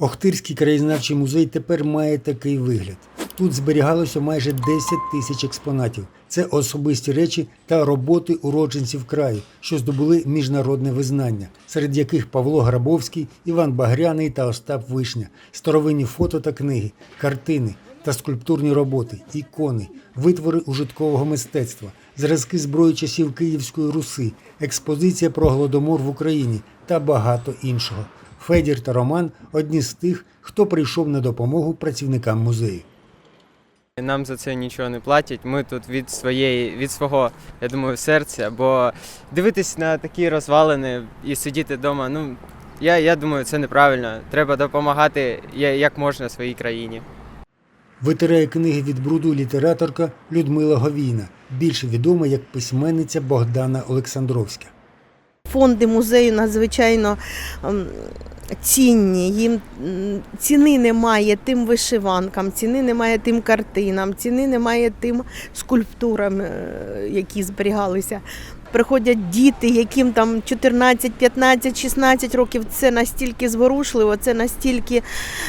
Охтирський краєзнавчий музей тепер має такий вигляд. Тут зберігалося майже 10 тисяч експонатів. Це особисті речі та роботи уродженців краю, що здобули міжнародне визнання, серед яких Павло Грабовський, Іван Багряний та Остап Вишня, старовинні фото та книги, картини та скульптурні роботи, ікони, витвори ужиткового мистецтва, зразки зброї часів Київської Руси, експозиція про голодомор в Україні та багато іншого. Федір та Роман одні з тих, хто прийшов на допомогу працівникам музею. Нам за це нічого не платять. Ми тут від своєї, від свого, я думаю, серця. Бо дивитись на такі розвалини і сидіти вдома, ну я, я думаю, це неправильно. Треба допомагати як можна своїй країні. Витирає книги від бруду літераторка Людмила Говійна, більше відома як письменниця Богдана Олександровська. Фонди музею надзвичайно ем, цінні. Їм ціни немає тим вишиванкам, ціни немає тим картинам, ціни немає тим скульптурам, е, які зберігалися. Приходять діти, яким там 14, 15, 16 років. Це настільки зворушливо, це настільки,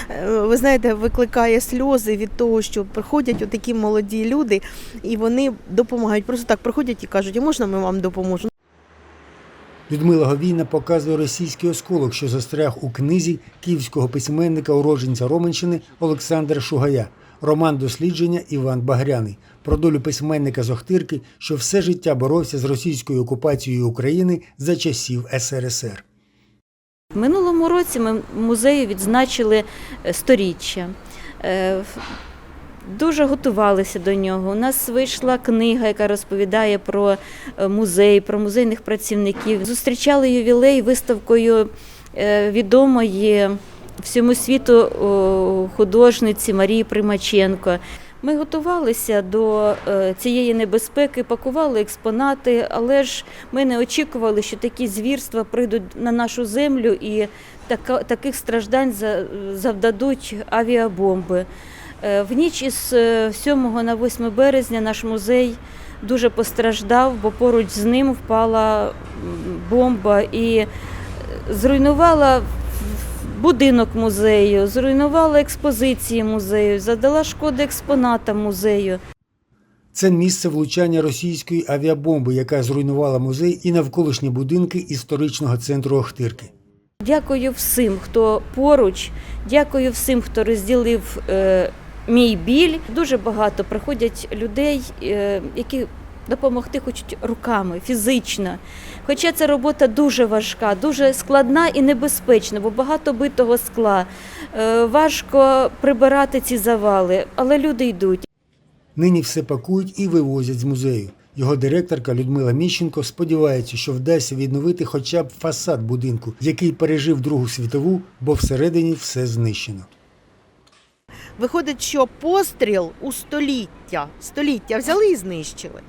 е, ви знаєте, викликає сльози від того, що приходять отакі молоді люди, і вони допомагають. Просто так приходять і кажуть, а можна ми вам допоможемо? Людмила Говійна показує російський осколок, що застряг у книзі київського письменника уродженця Роменщини Олександра Шугая. Роман дослідження Іван Багряний про долю письменника з Охтирки, що все життя боровся з російською окупацією України за часів СРСР. Минулому році ми музею відзначили е, сторіччя. Дуже готувалися до нього. У нас вийшла книга, яка розповідає про е, музей, про музейних працівників. Зустрічали ювілей виставкою е, відомої всьому світу художниці Марії Примаченко. Ми готувалися до е, цієї небезпеки, пакували експонати, але ж ми не очікували, що такі звірства прийдуть на нашу землю і таких страждань за- завдадуть авіабомби. Е, В ніч із е, 7 на 8 березня наш музей дуже постраждав, бо поруч з ним впала бомба і е, зруйнувала будинок музею, зруйнувала експозиції музею, задала шкоди експонатам музею. Це місце влучання російської авіабомби, яка зруйнувала музей і навколишні будинки історичного центру Охтирки. Дякую всім, хто поруч, дякую всім, хто розділив е, мій біль. Дуже багато приходять людей, е, які допомогти хочуть руками, фізично. Хоча ця робота дуже важка, дуже складна і небезпечна, бо багато битого скла. Е, важко прибирати ці завали, але люди йдуть. Нині все пакують і вивозять з музею. Його директорка Людмила Міщенко сподівається, що вдасться відновити хоча б фасад будинку, який пережив Другу світову, бо всередині все знищено. Виходить, що постріл у століття, століття взяли і знищили.